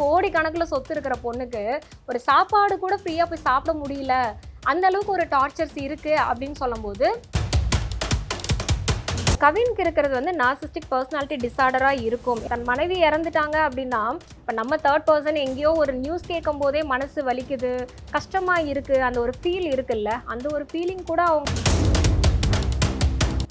கோடி கணக்கில் சொத்து இருக்கிற பொண்ணுக்கு ஒரு சாப்பாடு கூட ஃப்ரீயாக போய் சாப்பிட முடியல. அந்த அளவுக்கு ஒரு டார்ச்சர்ஸ் இருக்கு அப்படின்னு சொல்லும்போது கவினுக்கு இருக்கிறது வந்து நாசிஸ்டிக் பர்சனாலிட்டி டிசார்டராக இருக்கும். தன் மனைவி இறந்துட்டாங்க அப்படின்னா இப்போ நம்ம தேர்ட் பர்சன் எங்கேயோ ஒரு நியூஸ் கேட்கும் போதே மனசு வலிக்குது கஷ்டமாக இருக்குது அந்த ஒரு ஃபீல் இருக்குல்ல அந்த ஒரு ஃபீலிங் கூட அவங்க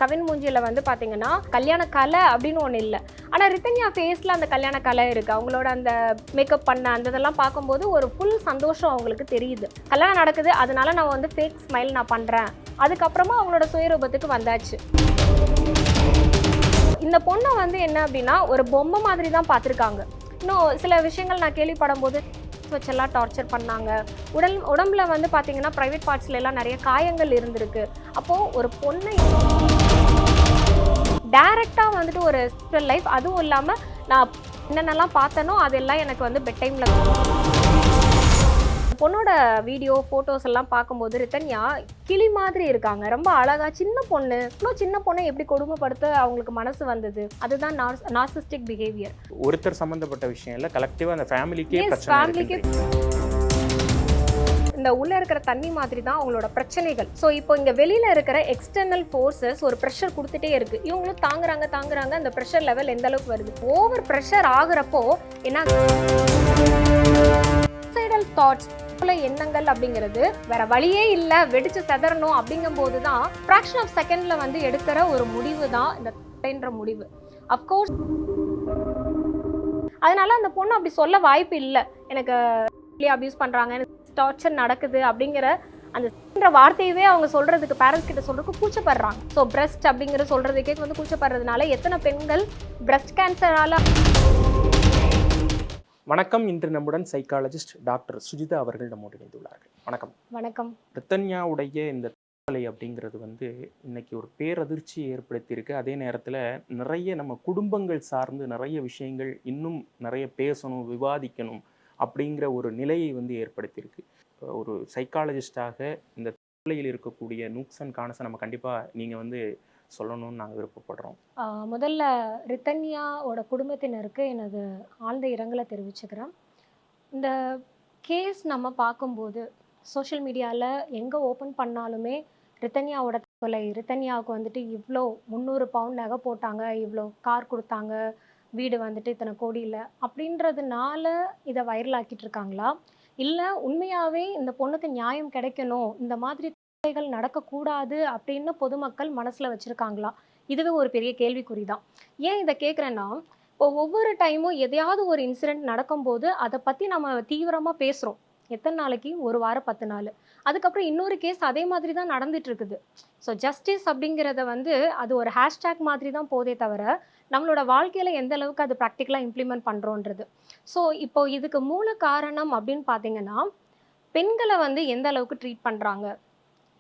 கவின் மூஞ்சியில் வந்து பார்த்தீங்கன்னா கல்யாண கலை அப்படின்னு ஒன்று இல்லை. ஆனால் ரித்தன்யா ஃபேஸில் அந்த கல்யாண கலை இருக்குது அவங்களோட அந்த மேக்கப் பண்ண அந்த இதெல்லாம் பார்க்கும்போது ஒரு ஃபுல் சந்தோஷம் அவங்களுக்கு தெரியுது. கல்யாணம் நடக்குது அதனால நான் வந்து ஃபேக் ஸ்மைல் நான் பண்ணுறேன் அதுக்கப்புறமா அவங்களோட சுயரூபத்துக்கு வந்தாச்சு. இந்த பொண்ணை வந்து என்ன அப்படின்னா ஒரு பொம்மை மாதிரி தான் பார்த்துருக்காங்க. இன்னும் சில விஷயங்கள் நான் கேள்விப்படும் போது வச்செல்லாம் டார்ச்சர் பண்ணாங்க. உடல் உடம்புல வந்து பார்த்தீங்கன்னா ப்ரைவேட் பார்ட்ஸ்ல எல்லாம் நிறைய காயங்கள் இருந்திருக்கு. அப்போது ஒரு பொண்ணை டைரெக்டாக வந்துட்டு ஒரு ஸ்பிரிச்சுவல் லைஃப் அதுவும் இல்லாமல் நான் என்னென்னலாம் பார்த்தனோ அதெல்லாம் எனக்கு வந்து பெட் டைமில் பொண்ணோட வீடியோ ஃபோட்டோஸ் எல்லாம் பார்க்கும்போது ரித்தன்யா கிளி மாதிரி இருக்காங்க. ரொம்ப அழகா சின்ன பொண்ணு. இன்னும் சின்ன பொண்ணை எப்படி கொடுமைப்படுத்த அவங்களுக்கு மனசு வந்தது? அதுதான் நார்சிஸ்டிக் பிஹேவியர் ஒருத்தர் சம்பந்தப்பட்ட விஷயம் இல்ல. கலெக்டிவா அந்த ஃபேமிலிக்கே இருக்குன்றீங்க. இந்த உள்ளே இருக்கிற தண்ணி மாதிரி தான் அவங்களோட பிரச்சனைகள். ஸோ இப்போ இங்கே வெளியில் இருக்கிற எக்ஸ்டர்னல் ஃபோர்ஸஸ் ஒரு ப்ரெஷர் கொடுத்துட்டே இருக்கு. இவங்களும் தாங்குறாங்க தாங்குறாங்க அந்த ப்ரெஷர் லெவல் எந்த அளவுக்கு வருது? ஓவர் ப்ரெஷர் ஆகுறப்போ என்ன சைடல் தாட்ஸ் எண்ணங்கள் அப்படிங்கிறது வேற வழியே இல்ல வெடிச்சு செதறணும் அப்படிங்கும்போது தான் ஃப்ராக்ஷன் ஆஃப் செகண்ட்ல வந்து எடுக்கிற ஒரு முடிவு தான் இந்த ன்ற முடிவு. அப்கோர்ஸ் அதனால அந்த பொண்ணு அப்படி சொல்ல வாய்ப்பு இல்லை. எனக்கு அபியூஸ் பண்றாங்க எனக்கு டார்ச்சர் நடக்குது அப்படிங்கிற அந்த வார்த்தையவே அவங்க சொல்றதுக்கு பேரண்ட்ஸ் கிட்ட சொல்றதுக்கு கூச்சப்படுறாங்க. ஸோ பிரஸ்ட் அப்படிங்கிற சொல்றதுக்கே வந்து கூச்சப்படுறதுனால எத்தனை பெண்கள் பிரஸ்ட் கேன்சரால வணக்கம். இன்று நம்முடன் சைக்காலஜிஸ்ட் டாக்டர் சுஜிதா அவர்கள் நம்மோடு இணைந்துள்ளார்கள். வணக்கம். வணக்கம். ரித்தன்யாவுடைய இந்த தற்கொலை அப்படிங்கிறது வந்து இன்னைக்கு ஒரு பேரதிர்ச்சியை ஏற்படுத்தியிருக்கு. அதே நேரத்தில் நிறைய நம்ம குடும்பங்கள் சார்ந்து நிறைய விஷயங்கள் இன்னும் நிறைய பேசணும் விவாதிக்கணும் அப்படிங்கிற ஒரு நிலையை வந்து ஏற்படுத்தியிருக்கு. ஒரு சைக்காலஜிஸ்டாக இந்த தொலையில் இருக்கக்கூடிய நூக்ஸ் அண்ட் கானஸை நம்ம கண்டிப்பாக நீங்கள் வந்து சொல்லணும்னு நாங்கள் விருப்பப்படுறோம். முதல்ல ரித்தன்யாவோட குடும்பத்தினருக்கு எனது ஆழ்ந்த இரங்கலை தெரிவிச்சுக்கிறேன். இந்த கேஸ் நம்ம பார்க்கும்போது சோஷியல் மீடியாவில் எங்கே ஓப்பன் பண்ணாலுமே ரித்தன்யாவோட கொலை ரித்தன்யாவுக்கு வந்துட்டு இவ்வளோ முந்நூறு பவுண்ட் நகை போட்டாங்க இவ்வளோ கார் கொடுத்தாங்க வீடு வந்துட்டு இத்தனை கோடியில் அப்படின்றதுனால இதை வைரலாக்கிட்டு இருக்காங்களா இல்லை உண்மையாகவே இந்த பொண்ணுக்கு நியாயம் கிடைக்கணும் இந்த மாதிரி கொலைகள் நடக்கக்கூடாது அப்படின்னு பொதுமக்கள் மனசில் வச்சுருக்காங்களா? இதுவே ஒரு பெரிய கேள்விக்குறி தான் ஏன் இதை கேட்குறேன்னா இப்போ ஒவ்வொரு டைமும் எதையாவது ஒரு இன்சிடென்ட் நடக்கும்போது அதை பற்றி நம்ம தீவிரமாக பேசுகிறோம் எத்தனை நாளைக்கு? ஒரு வாரம் பத்து நாள். அதுக்கப்புறம் இன்னொரு கேஸ் அதே மாதிரி தான் நடந்துட்டு இருக்குது ஸோ ஜஸ்டிஸ் அப்படிங்கிறத வந்து அது ஒரு ஹேஷ்டேக் மாதிரி தான் போதே தவிர நம்மளோட வாழ்க்கையில் எந்த அளவுக்கு அது ப்ராக்டிக்கலாக இம்ப்ளிமெண்ட் பண்ணுறோன்றது ஸோ இப்போ இதுக்கு மூல காரணம் அப்படின்னு பார்த்தீங்கன்னா பெண்களை வந்து எந்த அளவுக்கு ட்ரீட் பண்ணுறாங்க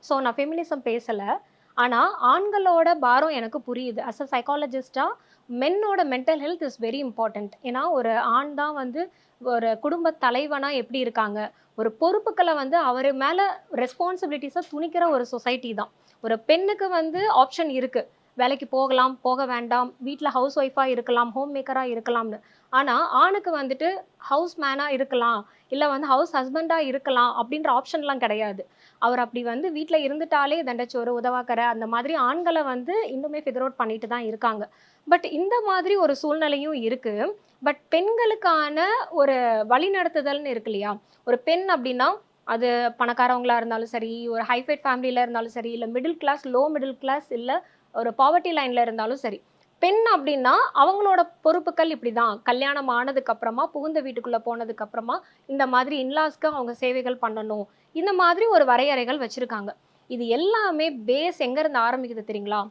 ஸோ நான் ஃபெமினிசம் பேசலை. ஆனால் ஆண்களோட பாரம் எனக்கு புரியுது. அஸ் அ சைக்காலஜிஸ்டாக மென்னோட mental health is very important ஏன்னா ஒரு ஆண் தான் வந்து ஒரு குடும்ப தலைவனாக எப்படி இருக்காங்க? ஒரு பொறுப்புகளை வந்து அவர் மேலே ரெஸ்பான்சிபிலிட்டிஸை துணிக்கிற ஒரு சொசைட்டி தான். ஒரு பெண்ணுக்கு வந்து ஆப்ஷன் இருக்குது வேலைக்கு போகலாம் போக வேண்டாம் வீட்டில் ஹவுஸ் ஒய்ஃபாக இருக்கலாம் ஹோம் மேக்கராக இருக்கலாம்னு. ஆனால் ஆணுக்கு வந்துட்டு ஹவுஸ் மேனாக இருக்கலாம் இல்லை வந்து ஹவுஸ் ஹஸ்பண்டாக இருக்கலாம் அப்படின்ற ஆப்ஷன்லாம் கிடையாது. அவர் அப்படி வந்து வீட்டில் இருந்துட்டாலே தண்டச்சோறு உதவாக்கிற அந்த மாதிரி ஆண்களை வந்து இன்னுமே ஃபிகர் அவுட் பண்ணிட்டு தான் இருக்காங்க. பட் இந்த மாதிரி ஒரு சூழ்நிலையும் இருக்குது பட் பெண்களுக்கான ஒரு வழிநடத்துதல்னு இருக்கு இல்லையா? ஒரு பெண் அப்படின்னா அது பணக்காரவங்களாக இருந்தாலும் சரி ஒரு ஹைஃபைட் ஃபேமிலியில் இருந்தாலும் சரி இல்லை middle class low middle class இல்லை ஒரு பாவர்ட்டி லைனில் இருந்தாலும் சரி. பெண் அப்படின்னா அவங்களோட பொறுப்புகள் இப்படி தான் கல்யாணம் ஆனதுக்கு அப்புறமா புகுந்த வீட்டுக்குள்ளே போனதுக்கு அப்புறமா இந்த மாதிரி இன்லாஸ்க்கு அவங்க சேவைகள் பண்ணணும். இந்த மாதிரி ஒரு வரையறைகள் வச்சுருக்காங்க. இது எல்லாமே பேஸ் எங்கேருந்து ஆரம்பிக்குது தெரியுங்களா?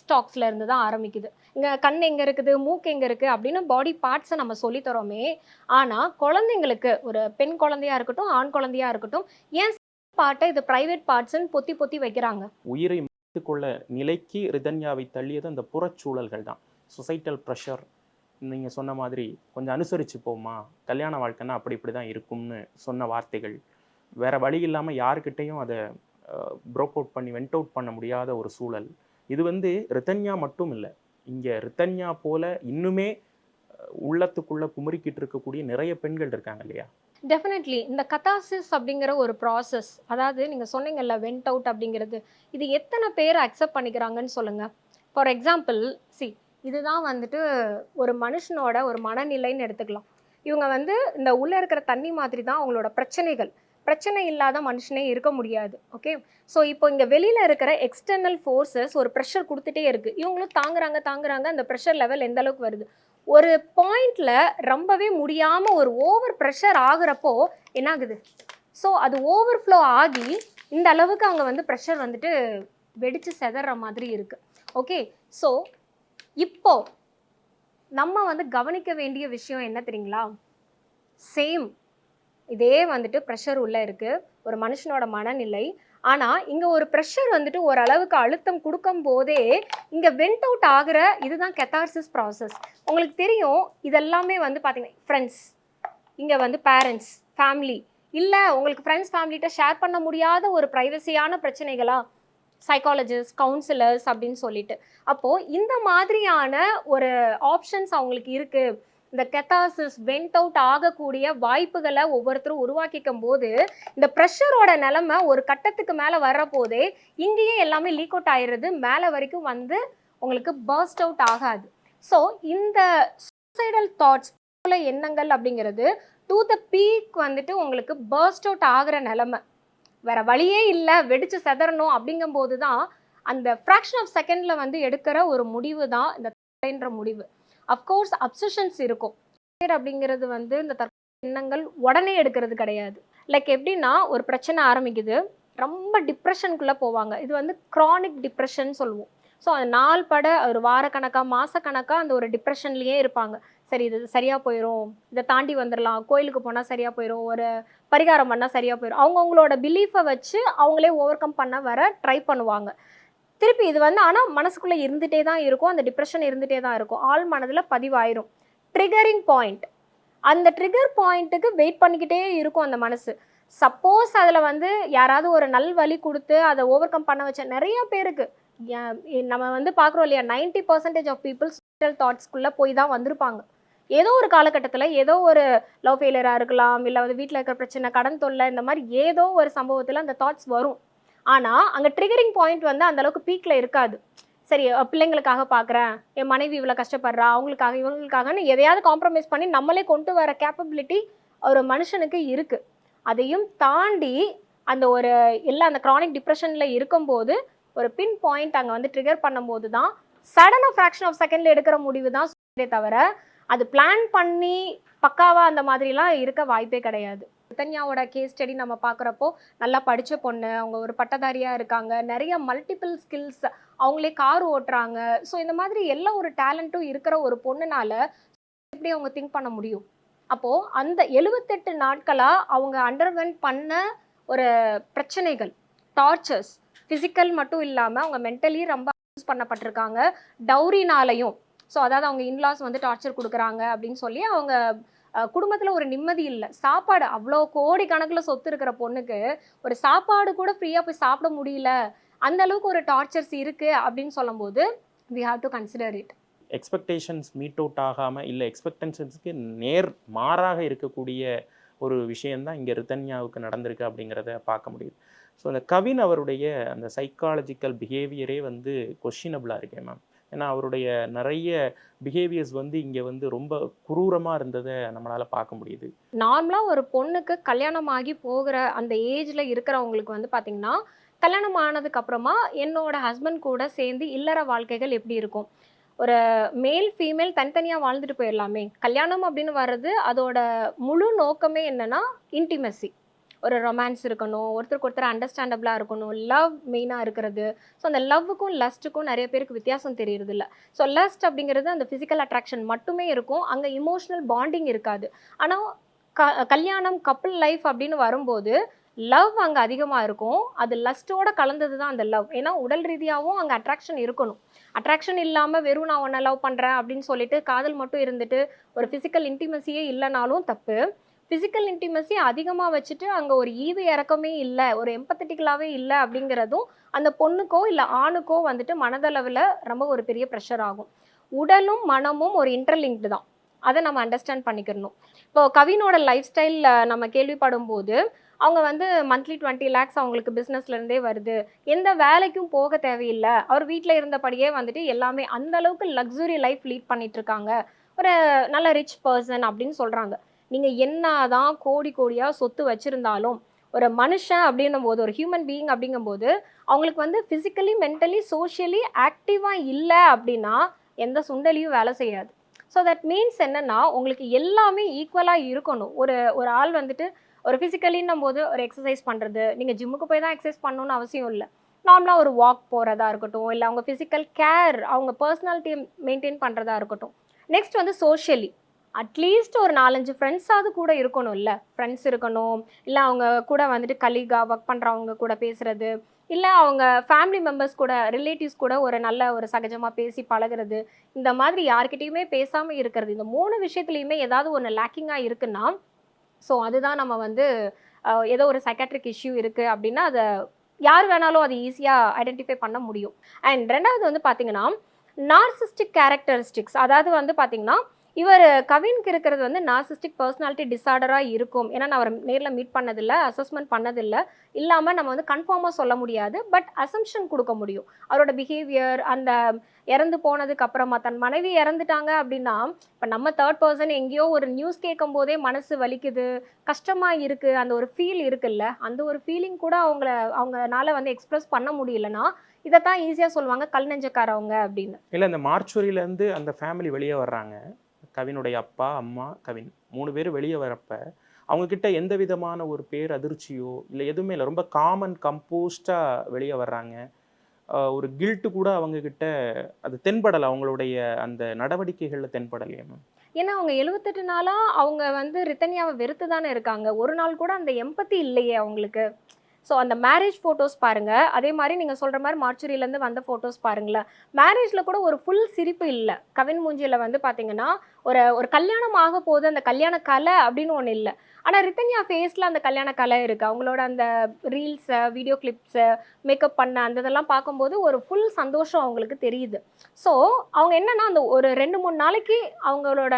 ஸ்டாக்ஸ்ல இருந்து தான் ஆரம்பிக்குது. இங்கே கண் எங்கே இருக்குது? மூக்கு எங்கே இருக்குது? அப்படின்னு பாடி பார்ட்ஸை நம்ம சொல்லித்தரோமே ஆனால் குழந்தைங்களுக்கு ஒரு பெண் குழந்தையா இருக்கட்டும் ஆண் குழந்தையா இருக்கட்டும் ஏன் பாட்டை இது ப்ரைவேட் பார்ட்ஸ்ன்னு பொத்தி பொத்தி வைக்கிறாங்க? உயிரை கொள்ள நிலைக்கு ரிதன்யாவை தள்ளியது அந்த புறச்சூழல்கள் தான். சொசைட்டல் ப்ரெஷர் நீங்கள் சொன்ன மாதிரி கொஞ்சம் அனுசரித்து போமா கல்யாண வாழ்க்கைன்னா அப்படி இப்படி தான் இருக்கும்னு சொன்ன வார்த்தைகள். வேற வழி இல்லாமல் யாருக்கிட்டேயும் அதை ப்ரோக் அவுட் பண்ணி வெண்ட் அவுட் பண்ண முடியாத ஒரு சூழல். இது வந்து ரிதன்யா மட்டும் இல்லை. இங்கே ரிதன்யா போல இன்னுமே உள்ளத்துக்குள்ளே குமுறிக்கிட்டு இருக்கக்கூடிய நிறைய பெண்கள் இருக்காங்க இல்லையா? டெஃபினெட்லி இந்த கத்தாசிஸ் அப்படிங்கிற ஒரு ப்ராசஸ் அதாவது நீங்கள் சொன்னீங்கல்ல வெண்ட் அவுட் அப்படிங்கிறது இது எத்தனை பேர் அக்செப்ட் பண்ணிக்கிறாங்கன்னு சொல்லுங்கள் ஃபார் எக்ஸாம்பிள் சி இதுதான் வந்துட்டு ஒரு மனுஷனோட ஒரு மனநிலைன்னு எடுத்துக்கலாம். இவங்க வந்து இந்த உள்ளே இருக்கிற தண்ணி மாதிரி தான் அவங்களோட பிரச்சனைகள். பிரச்சனை இல்லாத மனுஷனே இருக்க முடியாது ஓகே ஸோ இப்போ இங்கே வெளியில் இருக்கிற எக்ஸ்டர்னல் ஃபோர்ஸஸ் ஒரு ப்ரெஷர் கொடுத்துட்டே இருக்குது இவங்களும் தாங்குறாங்க தாங்குறாங்க அந்த ப்ரெஷர் லெவல் எந்த அளவுக்கு வருது? ஒரு பாயிண்ட்ல ரொம்பவே முடியாம ஒரு ஓவர் ப்ரெஷர் ஆகுறப்போ என்ன ஆகுது ஸோ அது ஓவர் ஃப்ளோ ஆகி இந்த அளவுக்கு அங்கே வந்து ப்ரெஷர் வந்துட்டு வெடிச்சு செதற மாதிரி இருக்கு. ஓகே? ஸோ இப்போ நம்ம வந்து கவனிக்க வேண்டிய விஷயம் என்ன தெரியுங்களா? சேம் இதே வந்துட்டு ப்ரெஷர் உள்ளே இருக்குது ஒரு மனுஷனோட மனநிலை ஆனால் இங்கே ஒரு ப்ரெஷர் வந்துட்டு ஓரளவுக்கு அழுத்தம் கொடுக்கும் போதே இங்கே வெண்ட் அவுட் ஆகிற இதுதான் கெத்தார்சிஸ் ப்ராசஸ் உங்களுக்கு தெரியும் இதெல்லாமே வந்து பார்த்தீங்கன்னா ஃப்ரெண்ட்ஸ் இங்கே வந்து பேரண்ட்ஸ் ஃபேமிலி இல்லை உங்களுக்கு ஃப்ரெண்ட்ஸ் ஃபேமிலிகிட்ட ஷேர் பண்ண முடியாத ஒரு ப்ரைவசியான பிரச்சனைகளா? சைக்காலஜிஸ்ட் கவுன்சிலர்ஸ் அப்படின்னு சொல்லிட்டு. அப்போது இந்த மாதிரியான ஒரு ஆப்ஷன்ஸ் அவங்களுக்கு இருக்குது இந்த கெத்தாசிஸ் வெண்ட் அவுட் ஆகக்கூடிய வாய்ப்புகளை ஒவ்வொருத்தரும் உருவாக்கிக்கும் போது இந்த ப்ரெஷரோட நிலைமை ஒரு கட்டத்துக்கு மேலே வர்ற போதே இங்கேயே எல்லாமே லீக் அவுட் ஆயிடுறது மேலே வரைக்கும் வந்து உங்களுக்கு பர்ஸ்ட் அவுட் ஆகாது. ஸோ இந்த சூசைடல் தாட்ஸ் எண்ணங்கள் அப்படிங்கிறது டு த பீக் வந்துட்டு உங்களுக்கு பர்ஸ்ட் அவுட் ஆகிற நிலமை. வேற வழியே இல்லை வெடிச்சு செதறணும் அப்படிங்கும்போது தான் அந்த ஃப்ராக்ஷன் ஆஃப் செகண்டில் வந்து எடுக்கிற ஒரு முடிவு தான் இந்த முடிவு. அஃப்கோர்ஸ் அப்சஷன்ஸ் இருக்கும். அப்படிங்கிறது வந்து இந்த தற்கொலை எண்ணங்கள் உடனே எடுக்கிறது கிடையாது. லைக் எப்படின்னா ஒரு பிரச்சனை ஆரம்பிக்குது. ரொம்ப டிப்ரெஷனுக்குள்ளே போவாங்க. இது வந்து க்ரானிக் டிப்ரெஷன் சொல்லுவோம். ஸோ அது நாள் பட ஒரு வாரக்கணக்காக மாதக்கணக்காக அந்த ஒரு டிப்ரெஷன்லேயே இருப்பாங்க. சரி இது சரியாக போயிடும் இதை தாண்டி வந்துடலாம் கோயிலுக்கு போனால் சரியாக போயிடும் ஒரு பரிகாரம் பண்ணால் சரியாக போயிடும் அவங்கவுங்களோட பிலீஃபை வச்சு அவங்களே ஓவர் கம் பண்ண வர ட்ரை பண்ணுவாங்க. திருப்பி இது வந்து ஆனால் மனசுக்குள்ளே இருந்துகிட்டே தான் இருக்கும். அந்த டிப்ரெஷன் இருந்துகிட்டே தான் இருக்கும். ஆள் மனதில் பதிவாயிரும். ட்ரிகரிங் பாயிண்ட் அந்த ட்ரிகர் பாயிண்ட்டுக்கு வெயிட் பண்ணிக்கிட்டே இருக்கும் அந்த மனசு. சப்போஸ் அதில் வந்து யாராவது ஒரு நல் வழி கொடுத்து அதை ஓவர் கம் பண்ண வச்ச நிறைய பேருக்கு ஏன் நம்ம வந்து பார்க்குறோம் இல்லையா ninety percentage of peoples social தாட்ஸ்க்குள்ளே போய் தான் வந்திருப்பாங்க. ஏதோ ஒரு காலகட்டத்தில் ஏதோ ஒரு லவ் ஃபெயிலியராக இருக்கலாம் இல்லை வந்து வீட்டில் இருக்கிற பிரச்சனை கடன் தொல்லை இந்த மாதிரி ஏதோ ஒரு சம்பவத்தில் அந்த தாட்ஸ் வரும். ஆனால் அங்கே ட்ரிகரிங் பாயிண்ட் வந்து அந்த அளவுக்கு பீக்கில் இருக்காது. சரி பிள்ளைங்களுக்காக பார்க்குறேன் என் மனைவி இவ்வளோ கஷ்டப்படுறா அவங்களுக்காக இவங்களுக்காகன்னு எதையாவது காம்ப்ரமைஸ் பண்ணி நம்மளே கொண்டு வர கேப்பபிலிட்டி ஒரு மனுஷனுக்கு இருக்குது அதையும் தாண்டி அந்த ஒரு இல்லை அந்த க்ரானிக் டிப்ரெஷனில் இருக்கும்போது ஒரு பின் பாயிண்ட் அங்கே வந்து ட்ரிகர் பண்ணும்போது தான் சடனாக ஃப்ராக்ஷன் ஆஃப் செகண்டில் எடுக்கிற முடிவு தான் தவிர அது பிளான் பண்ணி பக்காவாக அந்த மாதிரிலாம் இருக்க வாய்ப்பே கிடையாது. ரிதன்யாவோட கேஸ் ஸ்டடி நம்ம பார்க்குறப்போ நல்லா படித்த பொண்ணு அவங்க ஒரு பட்டதாரியாக இருக்காங்க. நிறைய மல்டிபிள் ஸ்கில்ஸ் அவங்களே கார் ஓட்டுறாங்க. ஸோ இந்த மாதிரி எல்லா ஒரு டேலண்ட்டும் இருக்கிற ஒரு பொண்ணுனால எப்படி அவங்க திங்க் பண்ண முடியும்? அப்போது அந்த எழுபத்தெட்டு நாட்களாக அவங்க அண்டர்வென்ட் பண்ண ஒரு பிரச்சனைகள் டார்ச்சர்ஸ் ஃபிசிக்கல் மட்டும் இல்லாமல் அவங்க மென்டலி ரொம்ப யூஸ் பண்ணப்பட்டிருக்காங்க. டௌரினாலையும் ஸோ அதாவது அவங்க இன்லாஸ் வந்து டார்ச்சர் கொடுக்குறாங்க அப்படின்னு சொல்லி அவங்க குடும்பத்தில் ஒரு நிம்மதி இல்லை. சாப்பாடு அவ்வளோ கோடி கணக்கில் சொத்து இருக்கிற பொண்ணுக்கு ஒரு சாப்பாடு கூட ஃப்ரீயாக போய் சாப்பிட முடியல. அந்த அளவுக்கு ஒரு டார்ச்சர்ஸ் இருக்குது அப்படின்னு சொல்லும்போது we have to consider it expectations meet out ஆகாமல் இல்லை எக்ஸ்பெக்டேஷன்ஸ்க்கு நேர் மாறாக இருக்கக்கூடிய ஒரு விஷயந்தான் இங்கே ரிதன்யாவுக்கு நடந்திருக்கு அப்படிங்கிறத பார்க்க முடியுது. ஸோ அந்த கவின் அவருடைய அந்த சைக்காலஜிக்கல் பிஹேவியரே வந்து கொஷினபிளாக இருக்கேன் மேம் ஏன்னா அவருடைய நிறைய பிஹேவியர்ஸ் வந்து இங்கே வந்து ரொம்ப குரூரமாக இருந்ததை நம்மளால் பார்க்க முடியுது. நார்மலாக ஒரு பொண்ணுக்கு கல்யாணம் ஆகி போகிற அந்த ஏஜில் இருக்கிறவங்களுக்கு வந்து பார்த்திங்கன்னா கல்யாணம் ஆனதுக்கு அப்புறமா என்னோட ஹஸ்பண்ட் கூட சேர்ந்து இல்லற வாழ்க்கைகள் எப்படி இருக்கும்? ஒரு மேல் ஃபீமேல் தனித்தனியாக வாழ்ந்துட்டு போயிடலாமே. கல்யாணம் அப்படின்னு வர்றது அதோட முழு நோக்கமே என்னன்னா இன்டிமசி ஒரு ரொமான்ஸ் இருக்கணும் ஒருத்தருக்கு ஒருத்தர் அண்டர்ஸ்டாண்டபிளாக இருக்கணும் லவ் மெயினாக இருக்கிறது. ஸோ அந்த லவ்வுக்கும் லஸ்ட்டுக்கும் நிறைய பேருக்கு வித்தியாசம் தெரியறது இல்லை ஸோ லஸ்ட் அப்படிங்கிறது அந்த ஃபிசிக்கல் அட்ராக்ஷன் மட்டுமே இருக்கும். அங்கே இமோஷனல் பாண்டிங் இருக்காது. ஆனால் க கல்யாணம் கப்புள் லைஃப் அப்படின்னு வரும்போது லவ் அங்கே அதிகமாக இருக்கும். அது லஸ்ட்டோட கலந்தது தான் அந்த லவ் ஏன்னா உடல் ரீதியாகவும் அங்கே அட்ராக்ஷன் இருக்கணும். அட்ராக்ஷன் இல்லாமல் வெறும் நான் உன்னை லவ் பண்ணுறேன் அப்படின்னு சொல்லிட்டு காதல் மட்டும் இருந்துட்டு ஒரு ஃபிசிக்கல் இன்டிமசியே இல்லைனாலும் தப்பு. ஃபிசிக்கல் இன்டிமசி அதிகமாக வச்சுட்டு அங்கே ஒரு ஈவு இறக்கமே இல்லை ஒரு எம்பத்தட்டிக்கலாகவே இல்லை அப்படிங்கிறதும் அந்த பொண்ணுக்கோ இல்லை ஆணுக்கோ வந்துட்டு மனதளவில் ரொம்ப ஒரு பெரிய ப்ரெஷர் ஆகும். உடலும் மனமும் ஒரு இன்டர்லிங்க்டு தான். அதை நம்ம அண்டர்ஸ்டாண்ட் பண்ணிக்கிறணும். இப்போ கவினோட லைஃப் ஸ்டைல் நம்ம கேள்விப்படும் போது அவங்க வந்து மந்த்லி டுவெண்ட்டி லேக்ஸ் அவங்களுக்கு பிஸ்னஸ்லேருந்தே வருது. எந்த வேலைக்கும் போக தேவையில்லை. அவர் வீட்டில் இருந்தபடியே வந்துட்டு எல்லாமே அந்த அளவுக்கு லக்ஸுரி லைஃப் லீட் பண்ணிட்டு இருக்காங்க. ஒரு நல்ல ரிச் பர்சன் அப்படின்னு சொல்கிறாங்க நீங்கள் என்ன தான் கோடி கோடியாக சொத்து வச்சுருந்தாலும் ஒரு மனுஷன் அப்படின்னும் போது ஒரு ஹியூமன் பீயிங் அப்படிங்கும்போது அவங்களுக்கு வந்து ஃபிசிக்கலி மென்டலி சோஷியலி ஆக்டிவாக இல்லை அப்படின்னா எந்த சுண்டலியும் வேலை செய்யாது. ஸோ தட் மீன்ஸ் என்னன்னா உங்களுக்கு எல்லாமே ஈக்குவலாக இருக்கணும். ஒரு ஒரு ஆள் வந்துட்டு ஒரு ஃபிசிக்கலின்னும் போது ஒரு எக்ஸசைஸ் பண்ணுறது நீங்கள் ஜிம்முக்கு போய் தான் எக்ஸசைஸ் பண்ணணும்னு அவசியம் இல்லை. நார்மலாக ஒரு வாக் போகிறதா இருக்கட்டும் இல்லை அவங்க ஃபிசிக்கல் கேர் அவங்க பர்சனாலிட்டியை மெயின்டைன் பண்ணுறதா இருக்கட்டும். நெக்ஸ்ட் வந்து சோஷியலி அட்லீஸ்ட் ஒரு நாலஞ்சு ஃப்ரெண்ட்ஸாவது கூட இருக்கணும். இல்லை ஃப்ரெண்ட்ஸ் இருக்கணும். இல்லை அவங்க கூட வந்துட்டு கலீகா ஒர்க் பண்ணுறவங்க கூட பேசுகிறது இல்லை அவங்க ஃபேமிலி மெம்பர்ஸ் கூட ரிலேட்டிவ்ஸ் கூட ஒரு நல்ல ஒரு சகஜமாக பேசி பழகுறது. இந்த மாதிரி யார்கிட்டேயுமே பேசாமல் இருக்கிறது. இந்த மூணு விஷயத்துலையுமே ஏதாவது ஒன்று லேக்கிங்காக இருக்குன்னா ஸோ அதுதான் நம்ம வந்து ஏதோ ஒரு சைக்காட்ரிக் இஷ்யூ இருக்குது அப்படின்னா அதை யார் வேணாலும் அது ஈஸியாக ஐடென்டிஃபை பண்ண முடியும். அண்ட் ரெண்டாவது வந்து பார்த்திங்கன்னா நார்சிஸ்டிக் கேரக்டரிஸ்டிக்ஸ் அதாவது வந்து பார்த்திங்கன்னா இவர் கவினுக்கு இருக்கிறது வந்து நாசிஸ்டிக் பர்சனாலிட்டி டிசார்டராக இருக்கும். ஏன்னா நான் அவர் நேரில் மீட் பண்ணதில்லை அசஸ்மெண்ட் பண்ணதில்லை. இல்லாமல் நம்ம வந்து கன்ஃபார்மாக சொல்ல முடியாது. பட் அசம்ஷன் கொடுக்க முடியும். அவரோட பிஹேவியர் அந்த இறந்து போனதுக்கு அப்புறமா தன் மனைவி இறந்துட்டாங்க அப்படின்னா இப்போ நம்ம தேர்ட் பர்சன் எங்கேயோ ஒரு நியூஸ் கேட்கும் போதே மனசு வலிக்குது. கஷ்டமாக இருக்குது அந்த ஒரு ஃபீல் இருக்குல்ல அந்த ஒரு ஃபீலிங் கூட அவங்கள அவங்கனால வந்து எக்ஸ்பிரஸ் பண்ண முடியலன்னா இதைத்தான் ஈஸியாக சொல்லுவாங்க கல் நெஞ்சக்காரவங்க அப்படின்னு. இல்லை இந்த மார்ச்சுரியிலேருந்து அந்த ஃபேமிலி வெளியே வர்றாங்க. கவினுடைய அப்பா அம்மா கவின் மூணு பேர் வெளியே வரப்ப அவங்கக்கிட்ட எந்த விதமான ஒரு பேர் அதிர்ச்சியோ இல்லை எதுவுமே இல்லை. ரொம்ப காமன் கம்போஸ்டாக வெளியே வர்றாங்க. ஒரு கில்ட்டு கூட அவங்கக்கிட்ட அது தென்படலை. அவங்களுடைய அந்த நடவடிக்கைகளில் தென்படலையே மேம் ஏன்னா அவங்க எழுபத்தெட்டு நாளாக அவங்க வந்து ரித்தன்யாவை வெறுத்து தானே இருக்காங்க. ஒரு நாள் கூட அந்த எம்பத்தி இல்லையே அவங்களுக்கு. ஸோ அந்த மேரேஜ் ஃபோட்டோஸ் பாருங்கள் அதே மாதிரி நீங்கள் சொல்கிற மாதிரி மார்ச்சுரியிலேருந்து வந்த ஃபோட்டோஸ் பாருங்களேன். மேரேஜில் கூட ஒரு ஃபுல் சிரிப்பு இல்லை. கவின் மூஞ்சியில் வந்து பார்த்தீங்கன்னா ஒரு ஒரு கல்யாணம் ஆக போகுது அந்த கல்யாண கலை அப்படின்னு ஒன்று இல்லை. ஆனால் ரித்தன்யா ஃபேஸில் அந்த கல்யாண கலை இருக்குது அவங்களோட அந்த ரீல்ஸை வீடியோ கிளிப்ஸை மேக்கப் பண்ண அந்த இதெல்லாம் பார்க்கும்போது ஒரு ஃபுல் சந்தோஷம் அவங்களுக்கு தெரியுது. ஸோ அவங்க என்னென்னா அந்த ஒரு ரெண்டு மூணு நாளைக்கு அவங்களோட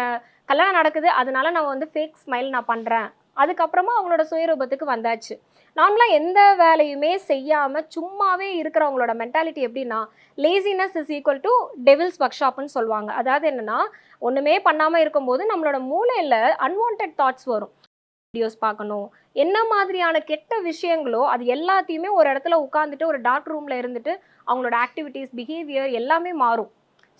கல்யாணம் நடக்குது. அதனால நான் வந்து ஃபேக் ஸ்மைல் நான் பண்ணுறேன் அதுக்கப்புறமா அவங்களோட சுயரூபத்துக்கு வந்தாச்சு. நார்மலாக எந்த வேலையுமே செய்யாமல் சும்மாவே இருக்கிறவங்களோட மென்டாலிட்டி எப்படின்னா laziness is equal to devil's work ஷாப்னு சொல்லுவாங்க. அதாவது என்னென்னா ஒன்றுமே பண்ணாமல் இருக்கும்போது நம்மளோட மூளையில் அன்வான்ட் தாட்ஸ் வரும். வீடியோஸ் பார்க்கணும். என்ன மாதிரியான கெட்ட விஷயங்களோ அது எல்லாத்தையுமே ஒரு இடத்துல உட்காந்துட்டு ஒரு டார்க் ரூமில் இருந்துட்டு அவங்களோட ஆக்டிவிட்டீஸ் பிஹேவியர் எல்லாமே மாறும்.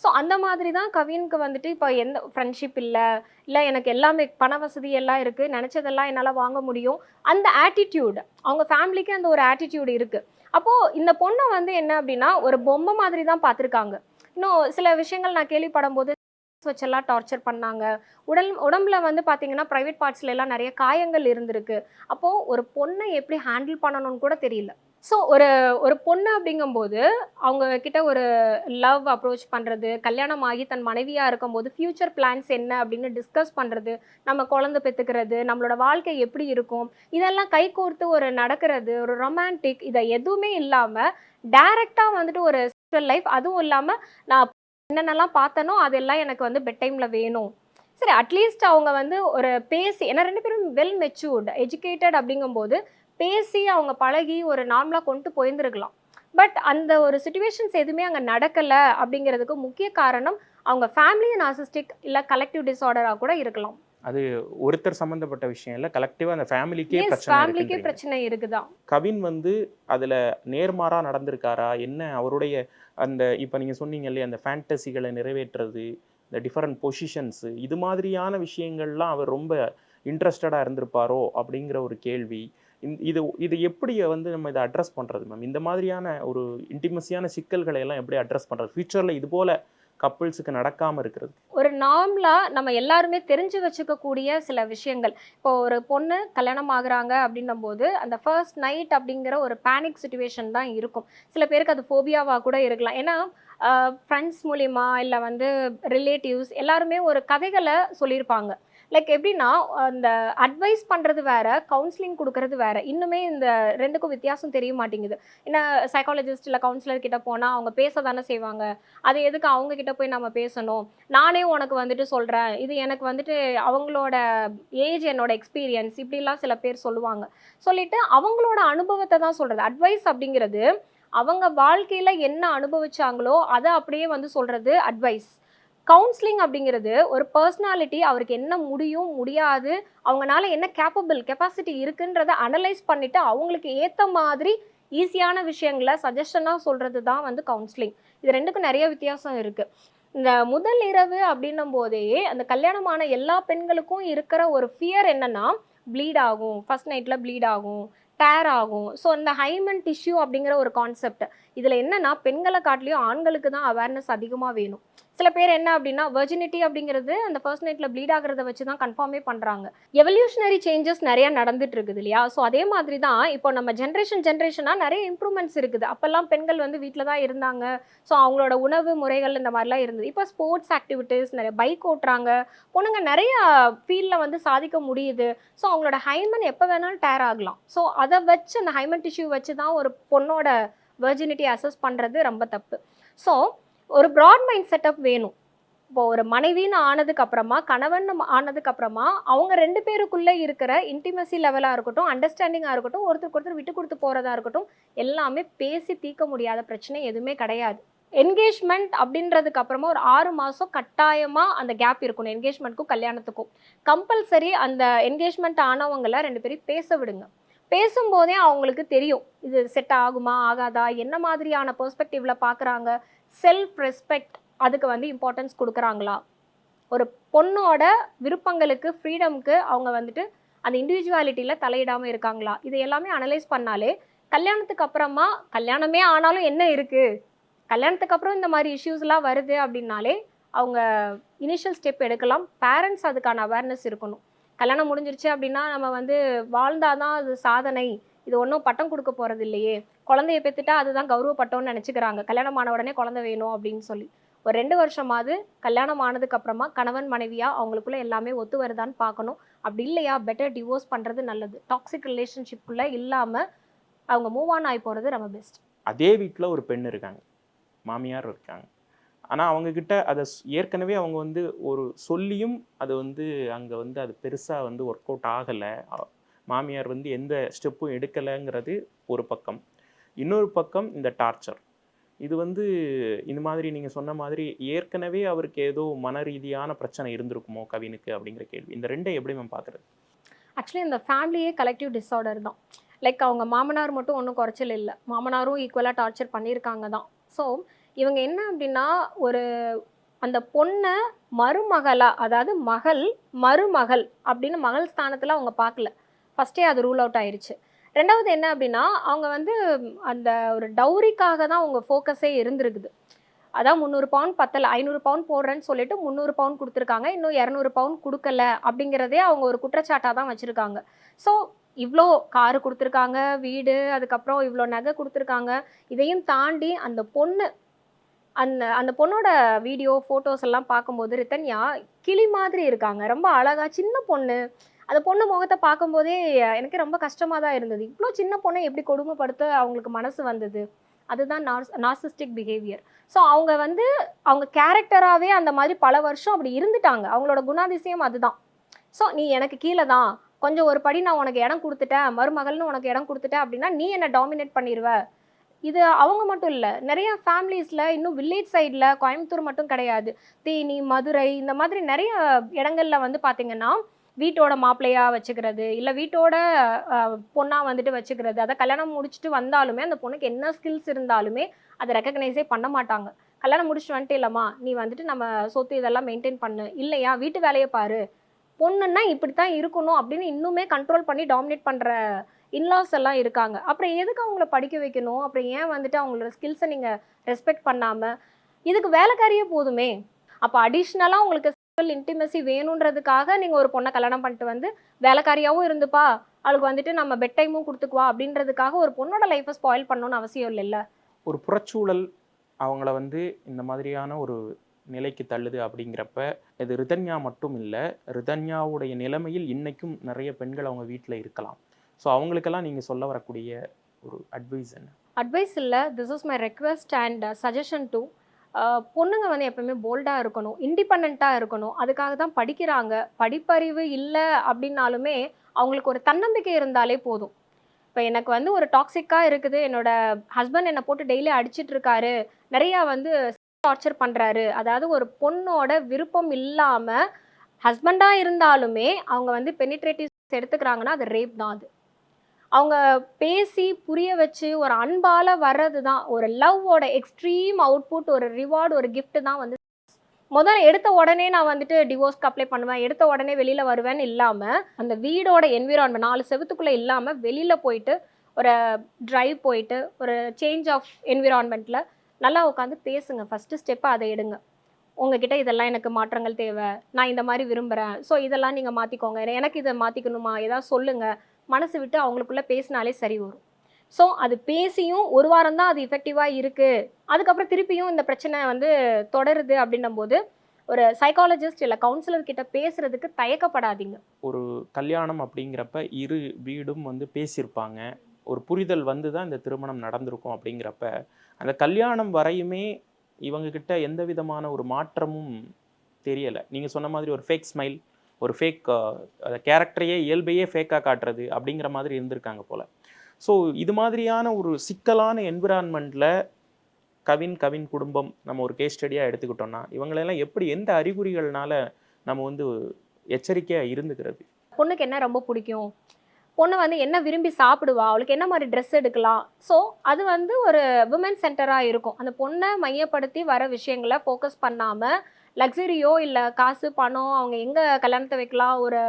ஸோ அந்த மாதிரி தான் கவினுக்கு வந்துட்டு இப்போ எந்த ஃப்ரெண்ட்ஷிப் இல்லை இல்லை எனக்கு எல்லாமே பண வசதி எல்லாம் இருக்குது நினச்சதெல்லாம் என்னால் வாங்க முடியும். அந்த ஆட்டிடியூடு அவங்க ஃபேமிலிக்கு அந்த ஒரு ஆட்டிடியூடு இருக்குது அப்போது இந்த பொண்ணை வந்து என்ன அப்படின்னா ஒரு பொம்மை மாதிரி தான் பார்த்துருக்காங்க இன்னும் சில விஷயங்கள் நான் கேள்விப்படும் போது வச்செல்லாம் டார்ச்சர் பண்ணாங்க. உடல் உடம்புல வந்து பார்த்தீங்கன்னா ப்ரைவேட் பார்ட்ஸ்ல எல்லாம் நிறைய காயங்கள் இருந்திருக்கு. அப்போது ஒரு பொண்ணை எப்படி ஹேண்டில் பண்ணணும்னு கூட தெரியல. ஸோ ஒரு ஒரு பொண்ணு அப்படிங்கும்போது அவங்க கிட்ட ஒரு லவ் அப்ரோச் பண்ணுறது கல்யாணம் ஆகி தன் மனைவியாக இருக்கும்போது ஃப்யூச்சர் பிளான்ஸ் என்ன அப்படின்னு டிஸ்கஸ் பண்ணுறது நம்ம குழந்தை பெற்றுக்கிறது நம்மளோட வாழ்க்கை எப்படி இருக்கும் இதெல்லாம் கைகோர்த்து ஒரு நடக்கிறது ஒரு ரொமான்டிக் இதை எதுவுமே இல்லாமல் டைரெக்டாக வந்துட்டு ஒரு செக்ஷுவல் லைஃப் அதுவும் இல்லாமல் நான் என்னென்னலாம் பார்த்தனோ அதெல்லாம் எனக்கு வந்து பெட் டைமில் வேணும். சரி அட்லீஸ்ட் அவங்க வந்து ஒரு பேசி ஏன்னா ரெண்டு பேரும் வெல் மெச்சூர்டு எஜுகேட்டட் அப்படிங்கும்போது பேசி அவங்க பழகி ஒரு நார்மலாக கொண்டு போயிருந்துருக்கலாம். பட் அந்த ஒரு சுச்சுவேஷன்ஸ் எதுவுமே அங்கே நடக்கலை அப்படிங்கிறதுக்கு முக்கிய காரணம் அவங்க ஃபேமிலி நாசிஸ்டிக் இல்லை கலெக்டிவ் டிஸார்டராக கூட இருக்கலாம். அது ஒருத்தர் சம்பந்தப்பட்ட விஷயம் இல்லை. கலெக்டிவாக அந்த ஃபேமிலிக்கே ஃபேமிலிக்கே. பிரச்சனை இருக்குதான். கவின் வந்து அதில் நேர்மாறாக நடந்திருக்காரா? என்ன அவருடைய அந்த இப்போ நீங்கள் சொன்னீங்க இல்லையா அந்த ஃபேண்டசிகளை நிறைவேற்றுறது இந்த டிஃபரண்ட் பொசிஷன்ஸு இது மாதிரியான விஷயங்கள்லாம் அவர் ரொம்ப இன்ட்ரெஸ்டடாக இருந்திருப்பாரோ அப்படிங்கிற ஒரு கேள்வி. இது இது எப்படி வந்து நம்ம இதை அட்ரஸ் பண்ணுறது மேம் இந்த மாதிரியான ஒரு இன்டிமசியான சிக்கல்களை எல்லாம் எப்படி அட்ரஸ் பண்ணுறது ஃபியூச்சரில் இது போல் கப்புள்ஸுக்கு நடக்காமல் இருக்கிறது. ஒரு நார்மலாக நம்ம எல்லாருமே தெரிஞ்சு வச்சுக்கக்கூடிய சில விஷயங்கள். இப்போ ஒரு பொண்ணு கல்யாணம் ஆகுறாங்க அப்படின்னும் போது அந்த ஃபர்ஸ்ட் நைட் அப்படிங்கிற ஒரு பேனிக் சுச்சுவேஷன் தான் இருக்கும். சில பேருக்கு அது ஃபோபியாவாக கூட இருக்கலாம். ஏன்னா ஃப்ரெண்ட்ஸ் மூலிமா இல்லை வந்து ரிலேட்டிவ்ஸ் எல்லாருமே ஒரு கதைகளை சொல்லியிருப்பாங்க. லைக் எப்படின்னா அந்த அட்வைஸ் பண்ணுறது வேற கவுன்சிலிங் கொடுக்கறது வேற. இன்னுமே இந்த ரெண்டுக்கும் வித்தியாசம் தெரிய மாட்டேங்குது. என்ன சைக்காலஜிஸ்ட் இல்லை கவுன்சிலர் கிட்ட போனால் அவங்க பேச தானே செய்வாங்க. அது எதுக்கு அவங்க கிட்ட போய் நம்ம பேசணும்? நானே உனக்கு வந்துட்டு சொல்கிறேன் இது எனக்கு வந்துட்டு அவங்களோட ஏஜ் என்னோட எக்ஸ்பீரியன்ஸ் இப்படிலாம் சில பேர் சொல்லுவாங்க. சொல்லிட்டு அவங்களோட அனுபவத்தை தான் சொல்கிறது அட்வைஸ் அப்படிங்கிறது அவங்க வாழ்க்கையில் என்ன அனுபவிச்சாங்களோ அதை அப்படியே வந்து சொல்கிறது அட்வைஸ் கவுன்சிலிங் அப்படிங்கிறது ஒரு பர்சனாலிட்டி அவருக்கு என்ன முடியும் முடியாது அவங்கனால என்ன கேப்பபிள் கெப்பாசிட்டி இருக்குன்றதை அனலைஸ் பண்ணிட்டு அவங்களுக்கு ஏற்ற மாதிரி ஈஸியான விஷயங்களை சஜஷனாக சொல்கிறது தான் வந்து கவுன்சிலிங் இது ரெண்டுக்கும் நிறைய வித்தியாசம் இருக்குது இந்த முதல் இரவு அப்படின்னும் போதே அந்த கல்யாணமான எல்லா பெண்களுக்கும் இருக்கிற ஒரு ஃபியர் என்னன்னா ப்ளீட் ஆகும். ஃபர்ஸ்ட் நைட்டில் ப்ளீட் ஆகும். டேர் ஆகும். ஸோ இந்த ஹைமன் டிஷ்யூ அப்படிங்கிற ஒரு கான்செப்ட் இதில் என்னன்னா பெண்களை காட்டிலையும் ஆண்களுக்கு தான் அவேர்னஸ் அதிகமாக வேணும். சில பேர் என்ன அப்படின்னா வெர்ஜினிட்டி அப்படிங்கிறது அந்த ஃபர்ஸ்ட் நைட்டில் ப்ளீட் ஆகிறத வச்சு தான் கன்ஃபார்மே பண்ணுறாங்க எவல்யூஷனரி சேஞ்சஸ் நிறைய நடந்துட்டு இருக்குது இல்லையா? ஸோ அதே மாதிரி தான் இப்போ நம்ம ஜென்ரேஷன் ஜென்ரேஷனாக நிறைய இம்ப்ரூவ்மெண்ட்ஸ் இருக்குது. அப்போல்லாம் பெண்கள் வந்து வீட்டில் தான் இருந்தாங்க. ஸோ அவங்களோட உணவு முறைகள் இந்த மாதிரிலாம் இருந்தது. இப்போ ஸ்போர்ட்ஸ் ஆக்டிவிட்டீஸ் நிறைய பைக் ஓட்டுறாங்க. பொண்ணுங்க நிறைய ஃபீல்டில் வந்து சாதிக்க முடியுது. ஸோ அவங்களோட ஹைமன் எப்போ வேணாலும் டேர் ஆகலாம். ஸோ அதை வச்சு அந்த ஹைமன் டிஷ்யூ வச்சு தான் ஒரு பொண்ணோட வெர்ஜினிட்டி அசஸ் பண்ணுறது ரொம்ப தப்பு. ஸோ ஒரு ப்ராட் மைண்ட் செட்டப் வேணும். இப்போ ஒரு மனைவின்னு ஆனதுக்கு அப்புறமா கணவன் ஆனதுக்கு அப்புறமா அவங்க ரெண்டு பேருக்குள்ளே இருக்கிற இன்டிமசி லெவலாக இருக்கட்டும் அண்டர்ஸ்டாண்டிங்காக இருக்கட்டும் ஒருத்தருக்கு ஒருத்தர் விட்டு கொடுத்து போகிறதா இருக்கட்டும் எல்லாமே பேசி தீர்க்க முடியாத பிரச்சனை எதுவுமே கிடையாது. என்கேஜ்மெண்ட் அப்படின்றதுக்கு அப்புறமா ஒரு ஆறு மாதம் கட்டாயமாக அந்த கேப் இருக்கணும். என்கேஜ்மெண்ட்க்கும் கல்யாணத்துக்கும். கம்பல்சரி அந்த என்கேஜ்மெண்ட் ஆனவங்களை ரெண்டு பேரும் பேச விடுங்க. பேசும்போதே அவங்களுக்கு தெரியும் இது செட் ஆகுமா ஆகாதா என்ன மாதிரியான பெர்ஸ்பெக்டிவ்ல பார்க்குறாங்க செல்ஃப் ரெஸ்பெக்ட் அதுக்கு வந்து இம்பார்ட்டன்ஸ் கொடுக்குறாங்களா? ஒரு பொண்ணோட விருப்பங்களுக்கு ஃப்ரீடம்க்கு அவங்க வந்துட்டு அந்த இண்டிவிஜுவாலிட்டியில் தலையிடாமல் இருக்காங்களா? இது எல்லாமே அனலைஸ் பண்ணாலே கல்யாணத்துக்கு அப்புறமா கல்யாணமே ஆனாலும் என்ன இருக்குது கல்யாணத்துக்கு அப்புறம் இந்த மாதிரி இஷ்யூஸ்லாம் வருது அப்படின்னாலே அவங்க இனிஷியல் ஸ்டெப் எடுக்கலாம். பேரண்ட்ஸ் அதுக்கான அவேர்னஸ் இருக்கணும். கல்யாணம் முடிஞ்சிருச்சு அப்படின்னா நம்ம வந்து வாழ்ந்தாதான் அது சாதனை. இது ஒன்றும் பட்டம் கொடுக்க போகிறது இல்லையே. குழந்தைய பெற்றுட்டா அதுதான் கௌரவப்பட்டோம்னு நினச்சிக்கிறாங்க. கல்யாணம் ஆன உடனே குழந்தை வேணும் அப்படின்னு சொல்லி. ஒரு ரெண்டு வருஷமாவது கல்யாணம் ஆனதுக்கு அப்புறமா கணவன் மனைவியாக அவங்களுக்குள்ள எல்லாமே ஒத்து வருதான்னு பார்க்கணும். அப்படி இல்லையா? பெட்டர் டிவோர்ஸ் பண்ணுறது நல்லது. டாக்ஸிக் ரிலேஷன்ஷிப்புக்குள்ளே இல்லாமல் அவங்க மூவ் ஆன் ஆகி போகிறது ரொம்ப பெஸ்ட் அதே வீட்டில் ஒரு பெண் இருக்காங்க. மாமியார் இருக்காங்க. ஆனால் அவங்கக்கிட்ட அதை ஏற்கனவே அவங்க வந்து ஒரு சொல்லியும் அது வந்து அங்கே வந்து அது பெருசாக வந்து ஒர்க் அவுட் ஆகலை. மாமியார் வந்து எந்த ஸ்டெப்பும் எடுக்கலைங்கிறது ஒரு பக்கம். இன்னொரு பக்கம் இந்த டார்ச்சர் இது வந்து இந்த மாதிரி நீங்கள் சொன்ன மாதிரி ஏற்கனவே அவருக்கு ஏதோ மன ரீதியான பிரச்சனை இருந்திருக்குமோ கவினுக்கு அப்படிங்கிற கேள்வி. இந்த ரெண்டை எப்படி மேம் பார்க்குறது ஆக்சுவலி இந்த ஃபேமிலியே கலெக்டிவ் டிஸார்டர் தான். லைக் அவங்க மாமனார் மட்டும் ஒன்றும் குறைச்சல் இல்லை. மாமனாரும் ஈக்குவலாக டார்ச்சர் பண்ணியிருக்காங்க தான். ஸோ இவங்க என்ன அப்படின்னா ஒரு அந்த பொண்ணை மருமகளா அதாவது மகள் மருமகள் அப்படின்னு மகள் ஸ்தானத்தில் அவங்க பார்க்கல. ஃபஸ்ட்டே அது ரூல் அவுட் ஆயிடுச்சு ரெண்டாவது என்ன அப்படின்னா அவங்க வந்து அந்த ஒரு டௌரிக்காக தான் அவங்க ஃபோக்கஸே இருந்திருக்குது. அதான் முந்நூறு பவுன் பத்தல ஐநூறு பவுன் போடுறேன்னு சொல்லிட்டு முந்நூறு பவுன் கொடுத்துருக்காங்க. இன்னும் இரநூறு பவுன் கொடுக்கல அப்படிங்கிறதே அவங்க ஒரு குற்றச்சாட்டாக தான் வச்சுருக்காங்க. ஸோ இவ்வளோ காரு கொடுத்துருக்காங்க வீடு அதுக்கப்புறம் இவ்வளோ நகை கொடுத்துருக்காங்க. இதையும் தாண்டி அந்த பொண்ணு அந்த அந்த பொண்ணோட வீடியோ ஃபோட்டோஸ் எல்லாம் பார்க்கும்போது ரித்தன்யா கிளி மாதிரி இருக்காங்க. ரொம்ப அழகா சின்ன பொண்ணு. அந்த பொண்ணு முகத்தை பார்க்கும்போதே எனக்கு ரொம்ப கஷ்டமாக தான் இருந்தது. இவ்வளோ சின்ன பொண்ணை எப்படி கொடுமைப்படுத்த அவங்களுக்கு மனசு வந்தது? அதுதான் நார்ஸ் நார்சிஸ்டிக் பிஹேவியர் ஸோ அவங்க வந்து அவங்க கேரக்டராகவே அந்த மாதிரி பல வருஷம் அப்படி இருந்துட்டாங்க. அவங்களோட குணாதிசயம் அதுதான். ஸோ நீ எனக்கு கீழே தான். கொஞ்சம் ஒரு படி நான் உனக்கு இடம் கொடுத்துட்டேன். மருமகள்னு உனக்கு இடம் கொடுத்துட்டேன் அப்படின்னா நீ என்னை டாமினேட் பண்ணிடுவ இது அவங்க மட்டும் இல்லை நிறைய ஃபேமிலிஸில் இன்னும் வில்லேஜ் சைடில் கோயம்புத்தூர் மட்டும் கிடையாது. தேனி மதுரை இந்த மாதிரி நிறைய இடங்கள்ல வந்து பார்த்தீங்கன்னா வீட்டோட மாப்பிள்ளையாக வச்சுக்கிறது இல்லை வீட்டோட பொண்ணாக வந்துட்டு வச்சுக்கிறது அதை கல்யாணம் முடிச்சுட்டு வந்தாலுமே அந்த பொண்ணுக்கு என்ன ஸ்கில்ஸ் இருந்தாலுமே அதை ரெக்கக்னைஸே பண்ண மாட்டாங்க. கல்யாணம் முடிச்சுட்டு வந்துட்டு இல்லைம்மா நீ வந்துட்டு நம்ம சொத்து இதெல்லாம் மெயின்டைன் பண்ணு. இல்லையா வீட்டு வேலையை பாரு. பொண்ணுன்னா இப்படி தான் இருக்கணும் அப்படின்னு இன்னுமே கண்ட்ரோல் பண்ணி டாமினேட் பண்ணுற இன்லாஸ் எல்லாம் இருக்காங்க. அப்புறம் எதுக்கு அவங்கள படிக்க வைக்கணும்? அப்புறம் ஏன் வந்துட்டு அவங்களோட ஸ்கில்ஸை நீங்கள் ரெஸ்பெக்ட் பண்ணாமல் இதுக்கு வேலைக்காரியே போதுமே. அப்போ அடிஷ்னலாக உங்களுக்கு செக்ஷுவல் இன்டிமசி வேணுன்றதுக்காக நீங்கள் ஒரு பொண்ணை கல்யாணம் பண்ணிட்டு வந்து வேலைக்காரியாகவும் இருந்துப்பா. அவளுக்கு வந்துட்டு நம்ம பெட் டைமும் கொடுத்துக்குவா அப்படின்றதுக்காக ஒரு பொண்ணோட லைஃப்பை ஸ்பாயில் பண்ணணும்னு அவசியம் இல்லைல்ல? ஒரு புறச்சூழல் அவங்கள வந்து இந்த மாதிரியான ஒரு நிலைக்கு தள்ளுது அப்படிங்கிறப்ப இது ரிதன்யா மட்டும் இல்லை ரிதன்யாவுடைய நிலைமையில் இன்னைக்கும் நிறைய பெண்கள் அவங்க வீட்டில் இருக்கலாம். ஸோ அவங்களுக்கெல்லாம் நீங்கள் சொல்ல வரக்கூடிய ஒரு அட்வைஸ் என்ன? அட்வைஸ் இல்லை. This is my request and suggestion to பொண்ணுங்க வந்து எப்பவுமே போல்டாக இருக்கணும் இண்டிபெண்ட்டாக இருக்கணும். அதுக்காக தான் படிக்கிறாங்க. படிப்பறிவு இல்லை அப்படின்னாலுமே அவங்களுக்கு ஒரு தன்னம்பிக்கை இருந்தாலே போதும். இப்போ எனக்கு வந்து ஒரு டாக்ஸிக்காக இருக்குது. என்னோட ஹஸ்பண்ட் என்னை போட்டு டெய்லி அடிச்சிட்டு இருக்காரு. நிறையா வந்து டார்ச்சர் பண்ணுறாரு அதாவது ஒரு பொண்ணோட விருப்பம் இல்லாமல் ஹஸ்பண்டாக இருந்தாலுமே அவங்க வந்து பெனிட்ரேட்டிவ்ஸ் எடுத்துக்கிறாங்கன்னா அது ரேப் தான் அது. அவங்க பேசி புரிய வச்சு ஒரு அன்பால வர்றது தான் ஒரு லவ்வோட எக்ஸ்ட்ரீம் அவுட்புட் ஒரு ரிவார்டு ஒரு கிஃப்ட்டு தான் வந்து முதல்ல எடுத்த உடனே நான் வந்துட்டு டிவோர்ஸ்க்கு அப்ளை பண்ணுவேன். எடுத்த உடனே வெளியில் வருவேன்னு இல்லாமல் அந்த வீடோட என்விரான்மெண்ட் நாலு செவத்துக்குள்ளே இல்லாமல் வெளியில் போயிட்டு ஒரு ட்ரைவ் போயிட்டு ஒரு சேஞ்ச் ஆஃப் என்விரான்மெண்ட்டில் நல்லா உட்காந்து பேசுங்க. ஃபஸ்ட்டு ஸ்டெப்பை அதை எடுங்க. உங்ககிட்ட இதெல்லாம் எனக்கு மாற்றங்கள் தேவை. நான் இந்த மாதிரி விரும்புகிறேன் ஸோ இதெல்லாம் நீங்கள் மாற்றிக்கோங்க எனக்கு இதை மாற்றிக்கணுமா ஏதாவது சொல்லுங்கள் மனசு விட்டு அவங்களுக்குள்ள பேசினாலே சரி வரும். ஸோ அது பேசியும் ஒரு வாரம் தான் அது இஃபெக்டிவாக இருக்குது அதுக்கப்புறம் திருப்பியும் இந்த பிரச்சனை வந்து தொடருது அப்படின்னும் போது ஒரு சைக்காலஜிஸ்ட் இல்லை கவுன்சிலர் கிட்ட பேசுறதுக்கு தயக்கப்படாதீங்க. ஒரு கல்யாணம் அப்படிங்கிறப்ப இரு வீடும் வந்து பேசியிருப்பாங்க. ஒரு புரிதல் வந்து தான் இந்த திருமணம் நடந்திருக்கும் அப்படிங்கிறப்ப அந்த கல்யாணம் வரையுமே இவங்க கிட்ட எந்த விதமான ஒரு மாற்றமும் தெரியலை. நீங்கள் சொன்ன மாதிரி ஒரு ஃபேக் ஸ்மைல் ஒரு ஃபேக் கேரக்டரையே இயல்பையே ஃபேக்காக காட்டுறது அப்படிங்கிற மாதிரி இருந்திருக்காங்க போல். ஸோ இது மாதிரியான ஒரு சிக்கலான என்விரான்மெண்ட்டில் கவின் கவின் குடும்பம் நம்ம ஒரு கேஸ் ஸ்டடியாக எடுத்துக்கிட்டோம்னா இவங்களெல்லாம் எப்படி எந்த அறிகுறிகள்னால நம்ம வந்து எச்சரிக்கையாக இருந்துக்கிறது? பொண்ணுக்கு என்ன ரொம்ப பிடிக்கும்? பொண்ணு வந்து என்ன விரும்பி சாப்பிடுவா? அவளுக்கு என்ன மாதிரி ட்ரெஸ் எடுக்கலாம்? ஸோ அது வந்து ஒரு விமன் சென்டராக இருக்கும். அந்த பொண்ணை மையப்படுத்தி வர விஷயங்களை ஃபோக்கஸ் பண்ணாமல் லக்ஸரியோ இல்லை காசு பணம் அவங்க எங்கே கல்யாணத்தை வைக்கலாம் ஒரு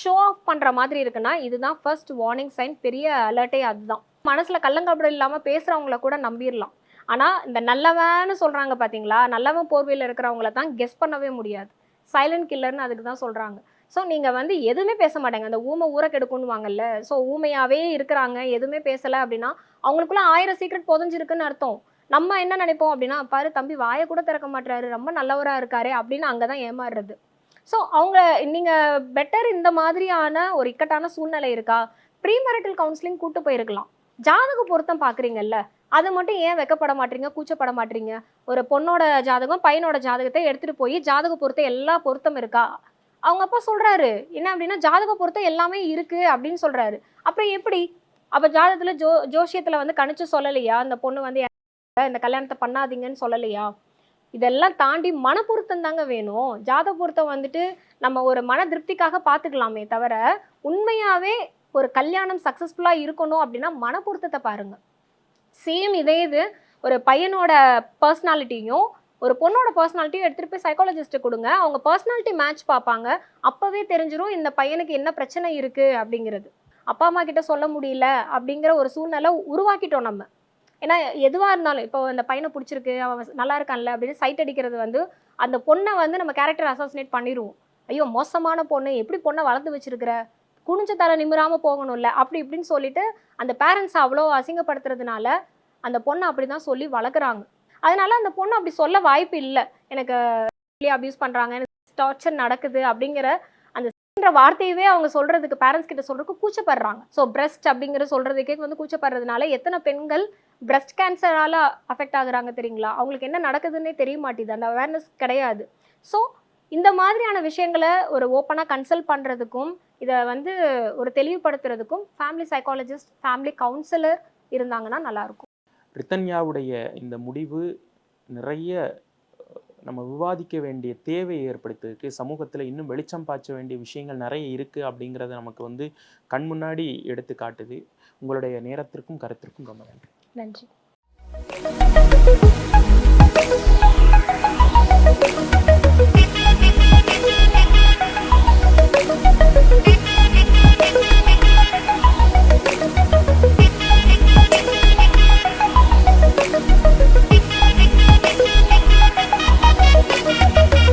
ஷோ ஆஃப் பண்ணுற மாதிரி இருக்குன்னா இதுதான் ஃபர்ஸ்ட் வார்னிங் சைன் பெரிய அலர்ட்டே அதுதான். மனசில் கள்ளங்கப்படம் இல்லாமல் பேசுகிறவங்கள கூட நம்பிடலாம் ஆனால் இந்த நல்லவன்னு சொல்கிறாங்க பார்த்தீங்களா நல்லவன் போர்வையில் இருக்கிறவங்கள தான் கெஸ் பண்ணவே முடியாது. சைலண்ட் கில்லர்னு அதுக்கு தான் சொல்கிறாங்க ஸோ நீங்கள் வந்து எதுவுமே பேச மாட்டாங்க. அந்த ஊமை ஊரை கெடுக்குன்னு வாங்கல்ல ஸோ ஊமையாகவே இருக்கிறாங்க எதுவுமே பேசலை அப்படின்னா அவங்களுக்குள்ள ஆயிரம் சீக்ரெட் புதஞ்சிருக்குன்னு அர்த்தம். நம்ம என்ன நினைப்போம் அப்படின்னா பாரு தம்பி வாயை கூட திறக்க மாட்டாரு ரொம்ப நல்லவராக இருக்காரு அப்படின்னு அங்கே தான் ஏமாறுறது. ஸோ அவங்க நீங்கள் பெட்டர் இந்த மாதிரியான ஒரு இக்கட்டான சூழ்நிலை இருக்கா? ப்ரீமரிட்டல் கவுன்சிலிங் கூட்டு போயிருக்கலாம். ஜாதக பொருத்தம் பார்க்குறீங்கல்ல அது மட்டும் ஏன் வைக்கப்பட மாட்டீங்க? கூச்சப்பட மாட்டீங்க? ஒரு பொண்ணோட ஜாதகம் பையனோட ஜாதகத்தை எடுத்துகிட்டு போய் ஜாதக பொருத்தம் எல்லா பொருத்தம் இருக்கா? அவங்க அப்பா சொல்கிறாரு என்ன அப்படின்னா ஜாதக பொருத்தம் எல்லாமே இருக்குது அப்படின்னு சொல்கிறாரு அப்புறம் எப்படி? அப்போ ஜாதகத்தில் ஜோ ஜோஷியத்தில் வந்து கணிச்சு சொல்லலையா? அந்த பொண்ணு வந்து இந்த கல்யாணத்தை பண்ணாதீங்கன்னு சொல்லலையா? இதெல்லாம் தாண்டி மன பொருத்தம் தாங்க வேணும். ஜாத பொருத்தம் வந்துட்டு நம்ம ஒரு மன திருப்திக்காக பார்த்துக்கலாமே தவிர உண்மையாகவே ஒரு கல்யாணம் சக்ஸஸ்ஃபுல்லாக இருக்கணும் அப்படின்னா மன பொருத்தத்தை பாருங்க. சேம் இதே இது ஒரு பையனோட பர்சனாலிட்டியும் ஒரு பொண்ணோட பர்சனாலிட்டியும் எடுத்துகிட்டு போய் சைக்காலஜிஸ்ட்டு கொடுங்க. அவங்க பர்சனாலிட்டி மேட்ச் பார்ப்பாங்க. அப்போவே தெரிஞ்சிடும் இந்த பையனுக்கு என்ன பிரச்சனை இருக்குது அப்படிங்கிறது. அப்பா அம்மா கிட்ட சொல்ல முடியல அப்படிங்கிற ஒரு சூழ்நிலை உருவாக்கிட்டோம் நம்ம. ஏன்னா எதுவாக இருந்தாலும் இப்போ அந்த பையனை பிடிச்சிருக்கு அவன் நல்லா இருக்கான்ல அப்படின்னு சைட் அடிக்கிறது வந்து அந்த பொண்ணை வந்து நம்ம கேரக்டர் அசோசினேட் பண்ணிடுவோம் ஐயோ மோசமான பொண்ணு எப்படி பொண்ணை வளர்த்து வச்சிருக்கிற? குனிஞ்ச தலை நிமிராமல் போகணும்ல அப்படி இப்படின்னு சொல்லிட்டு அந்த பேரண்ட்ஸ் அவ்வளோ அசிங்கப்படுத்துறதுனால அந்த பொண்ணை அப்படி தான் சொல்லி வளர்க்குறாங்க. அதனால அந்த பொண்ணு அப்படி சொல்ல வாய்ப்பு இல்லை. எனக்கு அபியூஸ் பண்ணுறாங்க எனக்கு டார்ச்சர் நடக்குது அப்படிங்கிற வார்த்தையவே அவங்க சொல்றதுக்கு பேரண்ட்ஸ் கிட்ட சொல்றதுக்கு கூச்சப்படுறாங்க. ஸோ பிரஸ்ட் அப்படிங்கிற சொல்றதுக்கே வந்து கூச்சப்படுறதுனால எத்தனை பெண்கள் பிரஸ்ட் கேன்சரால அஃபெக்ட் ஆகுறாங்க தெரியுங்களா? அவங்களுக்கு என்ன நடக்குதுன்னே தெரிய மாட்டேது அந்த அவேர்னஸ் கிடையாது. ஸோ இந்த மாதிரியான விஷயங்களை ஒரு ஓப்பனாக கன்சல்ட் பண்ணுறதுக்கும் இதை வந்து ஒரு தெளிவுபடுத்துறதுக்கும் ஃபேமிலி சைக்காலஜிஸ்ட் ஃபேமிலி கவுன்சிலர் இருந்தாங்கன்னா நல்லாயிருக்கும். ரித்தன்யாவுடைய இந்த முடிவு நிறைய நம்ம விவாதிக்க வேண்டிய தேவையை ஏற்படுத்திருக்கு சமூகத்தில் இன்னும் வெளிச்சம் பாய்ச்ச வேண்டிய விஷயங்கள் நிறைய இருக்குது அப்படிங்கிறத நமக்கு வந்து கண் முன்னாடி எடுத்து காட்டுது. உங்களுடைய நேரத்திற்கும் கருத்திற்கும் ரொம்ப நன்றி. நன்றி.